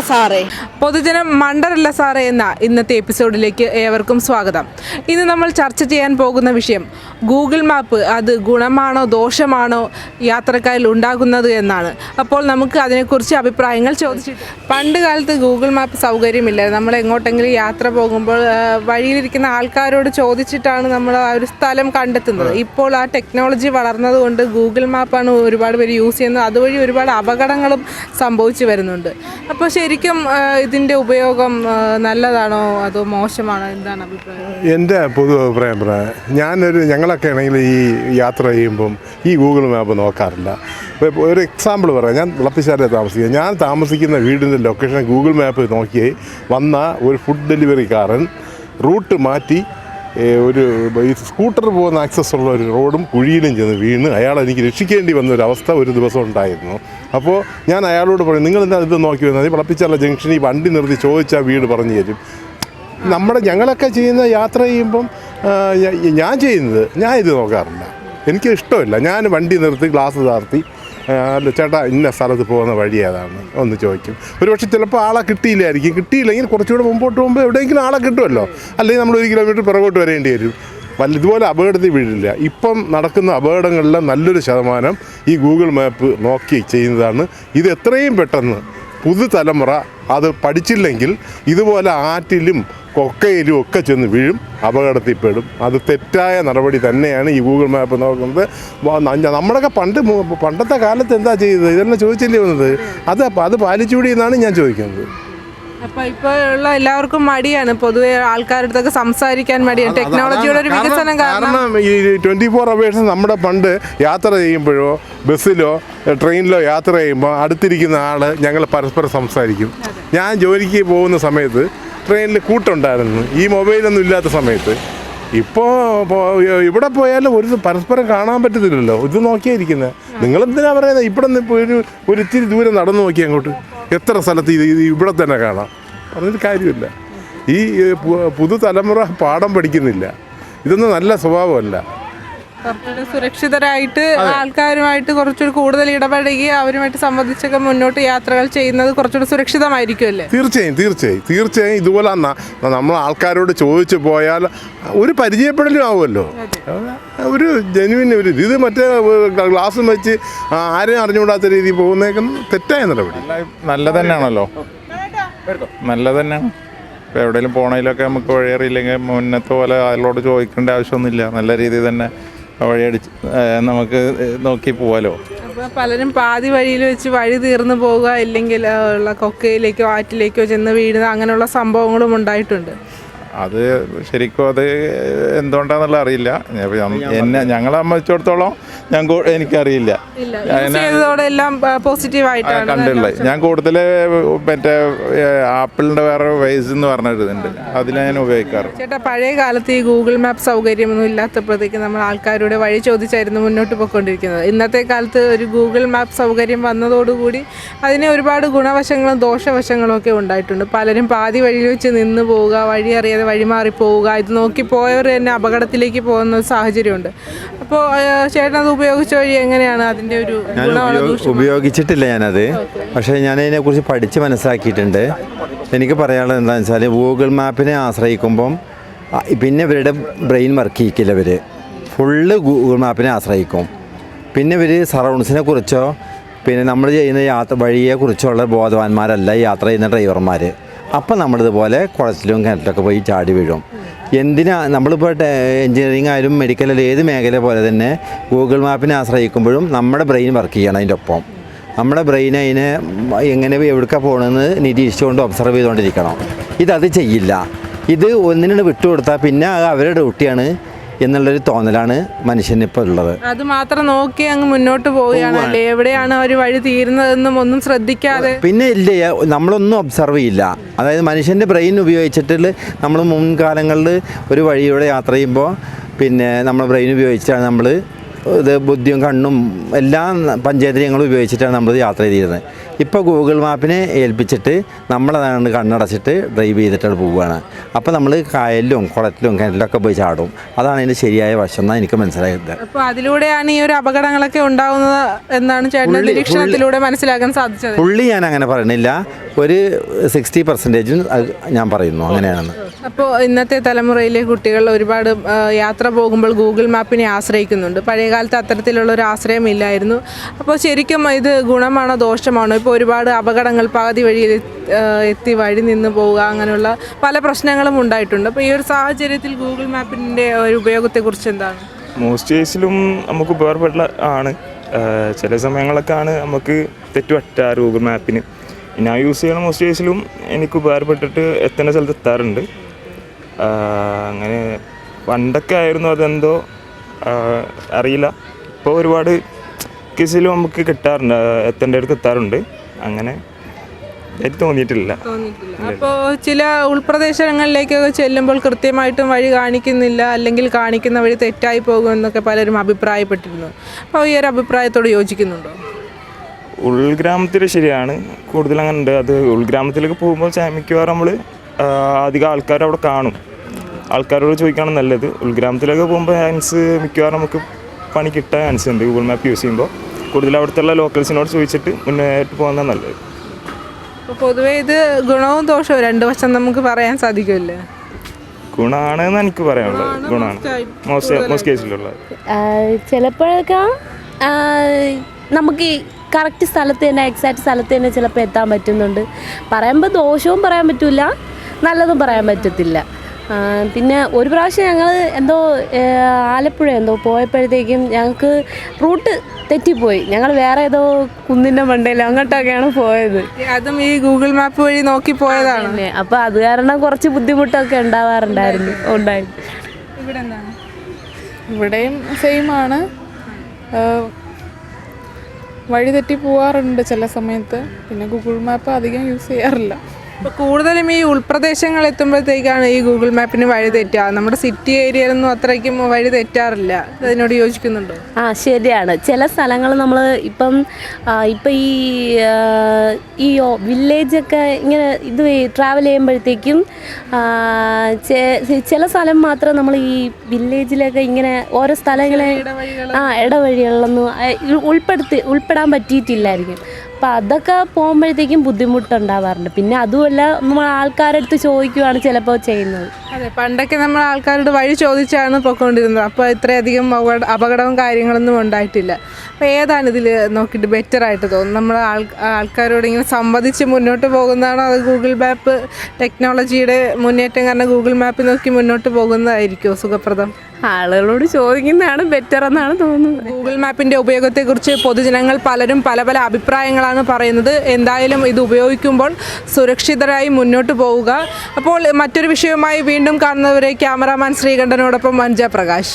സാറേ. പൊതുജനം മണ്ടരല്ല സാറേ എന്ന ഇന്നത്തെ എപ്പിസോഡിലേക്ക് ഏവർക്കും സ്വാഗതം. ഇന്ന് നമ്മൾ ചർച്ച ചെയ്യാൻ പോകുന്ന വിഷയം ഗൂഗിൾ മാപ്പ് അത് ഗുണമാണോ ദോഷമാണോ യാത്രക്കാരിൽ ഉണ്ടാകുന്നത് എന്നാണ്. അപ്പോൾ നമുക്ക് അതിനെക്കുറിച്ച് അഭിപ്രായങ്ങൾ ചോദിച്ചു പണ്ട് കാലത്ത് ഗൂഗിൾ മാപ്പ് സൗകര്യമില്ല നമ്മൾ എങ്ങോട്ടെങ്കിലും യാത്ര പോകുമ്പോൾ വഴിയിലിരിക്കുന്ന ആൾക്കാരോട് ചോദിച്ചിട്ടാണ് നമ്മൾ ആ ഒരു സ്ഥലം കണ്ടെത്തുന്നത്. ഇപ്പോൾ ആ ടെക്നോളജി വളർന്നതുകൊണ്ട് ഗൂഗിൾ മാപ്പാണ് ഒരുപാട് പേര് യൂസ് ചെയ്യുന്നത്. അതുവഴി ഒരുപാട് അപകടങ്ങളും സംഭവിച്ചു വരുന്നുണ്ട്. അപ്പോൾ ശരിക്കും ആ, ഇതിന്റെ ഉപയോഗം നല്ലതാണോ അതോ മോശമാണോ? എന്താണ് അഭിപ്രായം? എന്റെ പൊതു അഭിപ്രായം പറയാം ഞാനൊരു ഞങ്ങളൊക്കെ ആണെങ്കിൽ ഈ യാത്ര ചെയ്യുമ്പം ഈ ഗൂഗിൾ മാപ്പ് നോക്കാറില്ല. ഒരു എക്സാമ്പിൾ പറയാം ഞാൻ വിളപ്പിശാലെ താമസിക്കുക ഞാൻ താമസിക്കുന്ന വീടിന്റെ ലൊക്കേഷൻ ഗൂഗിൾ മാപ്പ് നോക്കി വന്ന ഒരു ഫുഡ് ഡെലിവറിക്കാരൻ റൂട്ട് മാറ്റി ഒരു ഈ സ്കൂട്ടർ പോകുന്ന ആക്സസ് ഉള്ള ഒരു റോഡും കുഴിയിലും ചെന്ന് വീണ് അയാൾ എനിക്ക് രക്ഷിക്കേണ്ടി വന്ന ഒരു അവസ്ഥ ഒരു ദിവസം ഉണ്ടായിരുന്നു. അപ്പോൾ ഞാൻ അയാളോട് പറഞ്ഞു നിങ്ങൾ എന്താ ഇത് നോക്കി വന്നാൽ വിളപ്പിച്ചാല ജംഗ്ഷനിൽ വണ്ടി നിർത്തി ചോദിച്ചാൽ വീട് പറഞ്ഞു തരും. നമ്മുടെ ഞങ്ങളൊക്കെ ചെയ്യുന്ന യാത്ര ചെയ്യുമ്പം ഞാൻ ചെയ്യുന്നത് ഞാൻ ഇത് നോക്കാറില്ല. എനിക്ക് ഇഷ്ടമില്ല. ഞാൻ വണ്ടി നിർത്തി ഗ്ലാസ് താർത്തി അല്ല ചേട്ടാ ഇന്ന സ്ഥലത്ത് പോകുന്ന വഴി ഏതാണ്? ഒന്ന് ചോദിക്കും. ഒരു പക്ഷേ ചിലപ്പോൾ ആളെ കിട്ടിയില്ലായിരിക്കും. കിട്ടിയില്ലെങ്കിൽ കുറച്ചുകൂടെ മുമ്പോട്ട് പോകുമ്പോൾ എവിടെയെങ്കിലും ആളെ കിട്ടുമല്ലോ. അല്ലെങ്കിൽ നമ്മൾ ഒരു കിലോമീറ്റർ പിറകോട്ട് വരേണ്ടി വരും. വല്ല ഇതുപോലെ അപകടത്തിൽ വീഴില്ല. ഇപ്പം നടക്കുന്ന അപകടങ്ങളിലെ നല്ലൊരു ശതമാനം ഈ ഗൂഗിൾ മാപ്പ് നോക്കി ചെയ്യുന്നതാണ്. ഇത് എത്രയും പെട്ടെന്ന് പുതുതലമുറ അത് പഠിച്ചില്ലെങ്കിൽ ഇതുപോലെ ആറ്റിലും കൊക്കയിലും ഒക്കെ ചെന്ന് വീഴും അപകടത്തിൽപ്പെടും. അത് തെറ്റായ നടപടി തന്നെയാണ് ഈ ഗൂഗിൾ മാപ്പ് നോക്കുന്നത്. നമ്മളൊക്കെ പണ്ട് പണ്ടത്തെ കാലത്ത് എന്താ ചെയ്തത്? ഇതെല്ലാം ചോദിച്ചില്ലേ വന്നത്? അത് അത് പാലിച്ചുകൂടി എന്നാണ് ഞാൻ ചോദിക്കുന്നത്. അപ്പൊ ഇപ്പൊ ഉള്ള എല്ലാവർക്കും മടിയാണ്. പൊതുവെ ആൾക്കാരുടെ അടുത്തൊക്കെ സംസാരിക്കാൻ മടിയാണ്. ടെക്നോളജിയുടെ ഒരു വികസനം കാരണം ഈ ട്വന്റി ഫോർ അവേഴ്സ് നമ്മുടെ പണ്ട് യാത്ര ചെയ്യുമ്പോഴോ ബസ്സിലോ ട്രെയിനിലോ യാത്ര ചെയ്യുമ്പോൾ അടുത്തിരിക്കുന്ന ആൾ ഞങ്ങൾ പരസ്പരം സംസാരിക്കും. ഞാൻ ജോലിക്ക് പോകുന്ന സമയത്ത് ട്രെയിനിൽ കൂട്ടുണ്ടായിരുന്നു. ഈ മൊബൈലൊന്നും ഇല്ലാത്ത സമയത്ത്. ഇപ്പോൾ ഇവിടെ പോയാലും ഒരു പരസ്പരം കാണാൻ പറ്റത്തില്ലല്ലോ. ഇത് നോക്കിയാ ഇരിക്കുന്നത് നിങ്ങളെന്തിനാ പറയുന്നത് ഇവിടെ നിന്ന് ഇപ്പോൾ ഒരു ഒരു ഇത്തിരി ദൂരം നടന്നു നോക്കി അങ്ങോട്ട്. എത്ര സ്ഥലത്ത് ഇത് ഇവിടെ തന്നെ കാണാം? പറഞ്ഞൊരു കാര്യമില്ല. ഈ പുതുതലമുറ പാഠം പഠിക്കുന്നില്ല. ഇതൊന്നും നല്ല സ്വഭാവമല്ല. കുറച്ചുകൂടി സുരക്ഷിതരായിട്ട് ആൾക്കാരുമായിട്ട് കുറച്ചുകൂടി കൂടുതൽ ഇടപഴകി അവരുമായിട്ട് സംബന്ധിച്ചൊക്കെ മുന്നോട്ട് യാത്രകൾ ചെയ്യുന്നത് കുറച്ചുകൂടി സുരക്ഷിതമായിരിക്കും അല്ലേ? തീർച്ചയായും തീർച്ചയായും. തീർച്ചയായും ഇതുപോലെ നമ്മൾ ആൾക്കാരോട് ചോദിച്ചു പോയാൽ ഒരു പരിചയപ്പെടലും ആവുമല്ലോ. ഒരു ജനുവിൻ ഒരു ഇത് ഇത് മറ്റേ ഗ്ലാസ് വെച്ച് ആരെയും അറിഞ്ഞുകൂടാത്ത രീതിയിൽ പോകുന്നേക്കും തെറ്റായ നടപടി. നല്ല തന്നെയാണല്ലോ. നല്ല തന്നെയാണ് ഇപ്പോൾ എവിടെയെങ്കിലും പോണതിലൊക്കെ നമുക്ക് വഴിയറിയില്ലെങ്കിൽ മുന്നത്തെ പോലെ അയാളോട് ചോദിക്കേണ്ട ആവശ്യമൊന്നുമില്ല. നല്ല രീതിയിൽ തന്നെ വഴിയടിച്ച് ഏഹ് നമുക്ക് നോക്കി പോവാലോ? അപ്പോൾ പലരും പാതി വഴിയിൽ വെച്ച് വഴി തീർന്നു പോവുക ഇല്ലെങ്കിൽ ഉള്ള കൊക്കയിലേക്കോ ആറ്റിലേക്കോ ചെന്ന് വീഴുന്ന അങ്ങനെയുള്ള സംഭവങ്ങളും ഉണ്ടായിട്ടുണ്ട്. അത് ശരിക്കും അത് എന്തുകൊണ്ടാന്നുള്ള അറിയില്ല. എന്നെ ഞങ്ങളെ സംബന്ധിച്ചിടത്തോളം ഞാൻ എനിക്കറിയില്ല. കണ്ടുള്ളത് ഞാൻ കൂടുതൽ മറ്റേ ആപ്പിളിന്റെ വേറെ വൈസ് എന്ന് പറഞ്ഞിട്ടുണ്ട് അതിലാണ് ഞാൻ ഉപയോഗിക്കാറ്. ചേട്ടാ പഴയ കാലത്ത് ഈ ഗൂഗിൾ മാപ്പ് സൗകര്യമൊന്നും ഇല്ലാത്തപ്പോഴത്തേക്ക് നമ്മൾ ആൾക്കാരുടെ വഴി ചോദിച്ചായിരുന്നു മുന്നോട്ട് പോയിക്കൊണ്ടിരിക്കുന്നത്. ഇന്നത്തെ കാലത്ത് ഒരു ഗൂഗിൾ മാപ്പ് സൗകര്യം വന്നതോടുകൂടി അതിന് ഒരുപാട് ഗുണവശങ്ങളും ദോഷവശങ്ങളും ഒക്കെ ഉണ്ടായിട്ടുണ്ട്. പലരും പാതി വഴിയിൽ വെച്ച് നിന്ന് പോവുക വഴി അറിയാതെ വഴിമാറി പോവുക. ഇത് നോക്കി പോയവർ തന്നെ അപകടത്തിലേക്ക് പോകുന്ന ഒരു സാഹചര്യമുണ്ട്. അപ്പോൾ ചേട്ടൻ അത് ഉപയോഗിച്ച വഴി എങ്ങനെയാണ് അതിന്റെ ഒരു ഉപയോഗിച്ചിട്ടില്ല ഞാനത്. പക്ഷേ ഞാൻ അതിനെക്കുറിച്ച് പഠിച്ച് മനസ്സിലാക്കിയിട്ടുണ്ട്. എനിക്ക് പറയാനുള്ളത് എന്താണെന്ന് വെച്ചാൽ ഗൂഗിൾ മാപ്പിനെ ആശ്രയിക്കുമ്പം പിന്നെ ഇവരുടെ ബ്രെയിൻ വർക്ക് ചെയ്യിക്കില്ല ഇവർ ഫുള്ള് ഗൂഗിൾ മാപ്പിനെ ആശ്രയിക്കും. പിന്നെ ഇവർ സറൗണ്ട്സിനെ കുറിച്ചോ പിന്നെ നമ്മൾ ചെയ്യുന്ന യാത്ര വഴിയെക്കുറിച്ചുള്ള ബോധവാന്മാരല്ല യാത്ര ചെയ്യുന്ന ഡ്രൈവർമാർ അപ്പം നമ്മളിതുപോലെ കുളത്തിലും കിണറ്റിലൊക്കെ പോയി ചാടി വീഴും. എന്തിനാ നമ്മളിപ്പോൾ എൻജിനീയറിംഗ് ആയാലും മെഡിക്കൽ ഏത് മേഖല പോലെ തന്നെ ഗൂഗിൾ മാപ്പിനെ ആശ്രയിക്കുമ്പോഴും നമ്മുടെ ബ്രെയിൻ വർക്ക് ചെയ്യണം അതിന്റെ ഒപ്പം. നമ്മുടെ ബ്രെയിൻ അതിനെ എങ്ങനെ എവിടെക്കാ പോകണമെന്ന് നിരീക്ഷിച്ചുകൊണ്ട് ഒബ്സർവ് ചെയ്തുകൊണ്ടിരിക്കണം. ഇതത് ചെയ്യില്ല. ഇത് ഒന്നിനാണ് വിട്ടുകൊടുത്താൽ പിന്നെ അവരുടെ ഡ്യൂട്ടിയാണ് എന്നുള്ളൊരു തോന്നലാണ് മനുഷ്യന് ഇപ്പോൾ ഉള്ളത്. അത് മാത്രം നോക്കി അങ്ങ് മുന്നോട്ട് പോവുകയാണ്. അല്ലേ? എവിടെയാണ് അവർ വഴി തീരുന്നതെന്നും ഒന്നും ശ്രദ്ധിക്കാതെ. പിന്നെ ഇല്ല നമ്മളൊന്നും ഒബ്സർവ് ചെയ്യില്ല. അതായത് മനുഷ്യന്റെ ബ്രെയിൻ ഉപയോഗിച്ചിട്ട് നമ്മൾ മുൻകാലങ്ങളിൽ ഒരു വഴിയിലൂടെ യാത്ര ചെയ്യുമ്പോൾ പിന്നെ നമ്മൾ ബ്രെയിൻ ഉപയോഗിച്ചാണ് നമ്മൾ ഇത് ബുദ്ധിയും കണ്ണും എല്ലാ പഞ്ചേന്ദ്രിയങ്ങളും ഉപയോഗിച്ചിട്ടാണ് നമ്മൾ യാത്ര ചെയ്തിരുന്നത്. ഇപ്പോൾ ഗൂഗിൾ മാപ്പിനെ ഏൽപ്പിച്ചിട്ട് നമ്മളതാണ് കണ്ണടച്ചിട്ട് ഡ്രൈവ് ചെയ്തിട്ടാണ് പോവുകയാണ്. അപ്പോൾ നമ്മൾ കായലിലും കുളത്തിലും കിണറ്റിലൊക്കെ പോയി ചാടും. അതാണ് അതിന്റെ ശരിയായ വശം എന്നാണ് എനിക്ക് മനസ്സിലായത്. അപ്പോൾ അതിലൂടെയാണ് ഈ ഒരു അപകടങ്ങളൊക്കെ ഉണ്ടാവുന്നത് എന്നാണ് ചേട്ടൻ നിരീക്ഷണത്തിലൂടെ മനസ്സിലാക്കാൻ സാധിച്ചത്. പുള്ളി ഞാൻ അങ്ങനെ പറയണില്ല ഒരു സിക്സ്റ്റി പെർസെന്റേജും ഞാൻ പറയുന്നു. അങ്ങനെയാണെന്ന് അപ്പോൾ ഇന്നത്തെ തലമുറയിലെ കുട്ടികൾ ഒരുപാട് യാത്ര പോകുമ്പോൾ ഗൂഗിൾ മാപ്പിനെ ആശ്രയിക്കുന്നുണ്ട്. പഴയകാലത്ത് അത്തരത്തിലുള്ള ഒരു ആശ്രയം ഇല്ലായിരുന്നു. അപ്പോൾ ശരിക്കും ഇത് ഗുണമാണോ ദോഷമാണോ? ഇപ്പോൾ ഒരുപാട് അപകടങ്ങൾ പകുതി വഴി എത്തി വഴി നിന്ന് പോവുക അങ്ങനെയുള്ള പല പ്രശ്നങ്ങളും ഉണ്ടായിട്ടുണ്ട്. അപ്പോൾ ഈ ഒരു സാഹചര്യത്തിൽ ഗൂഗിൾ മാപ്പിന്റെ ഒരു ഉപയോഗത്തെക്കുറിച്ച് എന്താണ്? മോസ്റ്റ് കേസിലും നമുക്ക് ഉപകാരപ്പെട്ട ആണ്. ചില സമയങ്ങളൊക്കെ ആണ് നമുക്ക് തെറ്റുപറ്റാറ് ഗൂഗിൾ മാപ്പിന്. ഞാൻ യൂസ് ചെയ്യുന്ന മോസ്റ്റ് കേസിലും എനിക്ക് ഉപകാരപ്പെട്ടിട്ട് എത്തേണ്ട സ്ഥലത്ത് എത്താറുണ്ട്. അങ്ങനെ പണ്ടൊക്കെ ആയിരുന്നു അതെന്തോ അറിയില്ല. ഇപ്പോൾ ഒരുപാട് കേസിലും നമുക്ക് കിട്ടാറുണ്ട് എത്തേണ്ട അടുത്ത് എത്താറുണ്ട്. അങ്ങനെ തോന്നിയിട്ടില്ല. അപ്പോൾ ചില ഉൾപ്രദേശങ്ങളിലേക്കൊക്കെ ചെല്ലുമ്പോൾ കൃത്യമായിട്ടും വഴി കാണിക്കുന്നില്ല അല്ലെങ്കിൽ കാണിക്കുന്ന വഴി തെറ്റായി പോകുമെന്നൊക്കെ പലരും അഭിപ്രായപ്പെട്ടിരുന്നു. അപ്പോൾ ഈ ഒരു അഭിപ്രായത്തോട് യോജിക്കുന്നുണ്ടോ? ഉൾഗ്രാമത്തിൽ ശരിയാണ്. കൂടുതൽ അങ്ങനെ ഉണ്ട് അത് ഉൾഗ്രാമത്തിലേക്ക് പോകുമ്പോൾ മിക്കവാറും നമ്മൾ അധികം ആൾക്കാർ അവിടെ കാണും. ആൾക്കാരോട് ചോദിക്കുകയാണ് നല്ലത്. ഉൾഗ്രാമത്തിലൊക്കെ പോകുമ്പോൾ ഹാൻസ് മിക്കവാറും നമുക്ക് പണി കിട്ടാൻ ചാൻസ് ഉണ്ട്. ഗൂഗിൾ മാപ്പ് യൂസ് ചെയ്യുമ്പോൾ കൂടുതൽ അവിടുത്തെ ലോക്കൽസിനോട് ചോദിച്ചിട്ട് മുന്നേറ്റ് പോകുന്നതാണ് നല്ലത്. പൊതുവെ പൊതുവേ ഇത് ഗുണവും ദോഷവും രണ്ട് വശം നമുക്ക് പറയാൻ സാധിക്കുമല്ലേ? ഗുണമാണെന്ന് എനിക്ക് പറയാനുള്ളത്. ഗുണമാണ് കേസിലുള്ളത് ചിലപ്പോഴൊക്കെ ആ, നമുക്ക് കറക്റ്റ് സ്ഥലത്ത് തന്നെ എക്സാക്റ്റ് സ്ഥലത്ത് തന്നെ ചിലപ്പോൾ എത്താൻ പറ്റുന്നുണ്ട്. പറയുമ്പോൾ ദോഷവും പറയാൻ പറ്റില്ല നല്ലതും പറയാൻ പറ്റത്തില്ല. പിന്നെ ഒരു പ്രാവശ്യം ഞങ്ങൾ എന്തോ ആലപ്പുഴ എന്തോ പോയപ്പോഴത്തേക്കും ഞങ്ങൾക്ക് റൂട്ട് തെറ്റിപ്പോയി. ഞങ്ങൾ വേറെ ഏതോ കുന്നിന്റെ മണ്ടയിൽ അങ്ങോട്ടൊക്കെയാണ് പോയത്. അതും ഈ ഗൂഗിൾ മാപ്പ് വഴി നോക്കി പോയതാണ്. അപ്പോൾ അത് കാരണം കുറച്ച് ബുദ്ധിമുട്ടൊക്കെ ഉണ്ടാവാറുണ്ടായിരുന്നു. ഉണ്ടായി. ഇവിടെ എന്താണ്? ഇവിടെയും സെയിം ആണ്. വഴി തെറ്റി പോവാറുണ്ട് ചില സമയത്ത്. പിന്നെ ഗൂഗിൾ മാപ്പ് അധികം യൂസ് ചെയ്യാറില്ല. കൂടുതലും ഈ ഉൾപ്രദേശങ്ങൾ എത്തുമ്പോഴത്തേക്കാണ് ഈ ഗൂഗിൾ മാപ്പിന് വഴി തെറ്റുക നമ്മുടെ സിറ്റി ഏരിയയിലൊന്നും അത്രയ്ക്കും വഴി തെറ്റാറില്ല. അതിനോട് യോജിക്കുന്നുണ്ടോ? ആ ശരിയാണ്. ചില സ്ഥലങ്ങൾ നമ്മൾ ഇപ്പം ഇപ്പം ഈ ഈ വില്ലേജൊക്കെ ഇങ്ങനെ ഇത് ട്രാവൽ ചെയ്യുമ്പോഴത്തേക്കും ചില സ്ഥലം മാത്രം നമ്മൾ ഈ വില്ലേജിലൊക്കെ ഇങ്ങനെ ഓരോ സ്ഥലങ്ങളെ ആ ഇടവഴികളിലൊന്നും ഉൾപ്പെടുത്തി ഉൾപ്പെടാൻ പറ്റിയിട്ടില്ലായിരിക്കും. അപ്പം അതൊക്കെ പോകുമ്പോഴത്തേക്കും ബുദ്ധിമുട്ടുണ്ടാവാറുണ്ട്. പിന്നെ അതുമല്ല നമ്മൾ ആൾക്കാരടുത്ത് ചോദിക്കുകയാണ് ചിലപ്പോൾ ചെയ്യുന്നത്. അതെ പണ്ടൊക്കെ നമ്മൾ ആൾക്കാരോട് വഴി ചോദിച്ചാണ് പൊയ്ക്കൊണ്ടിരുന്നത്. അപ്പോൾ ഇത്രയധികം അപകടവും കാര്യങ്ങളൊന്നും ഉണ്ടായിട്ടില്ല. അപ്പോൾ ഏതാണ് ഇതിൽ നോക്കിയിട്ട് ബെറ്റർ ആയിട്ട് തോന്നുന്നത്? നമ്മൾ ആൾ ആൾക്കാരോട് ഇങ്ങനെ സംവദിച്ച് മുന്നോട്ട് പോകുന്നതാണോ? അത് ഗൂഗിൾ മാപ്പ് ടെക്നോളജിയുടെ മുന്നേറ്റം കാരണം ഗൂഗിൾ മാപ്പ് നോക്കി മുന്നോട്ട് പോകുന്നതായിരിക്കുമോ സുഖപ്രദം. ആളുകളോട് ചോദിക്കുന്നതാണ് ബെറ്റർ എന്നാണ് തോന്നുന്നത്. ഗൂഗിൾ മാപ്പിന്റെ ഉപയോഗത്തെക്കുറിച്ച് പൊതുജനങ്ങൾ പലരും പല പല അഭിപ്രായങ്ങളാണ് പറയുന്നത്. എന്തായാലും ഇത് ഉപയോഗിക്കുമ്പോൾ സുരക്ഷിതരായി മുന്നോട്ട് പോവുക. അപ്പോൾ മറ്റൊരു വിഷയവുമായി വീണ്ടും കാണുന്നവരെ ക്യാമറാമാൻ ശ്രീകണ്ഠനോടൊപ്പം മഞ്ജ പ്രകാശ്.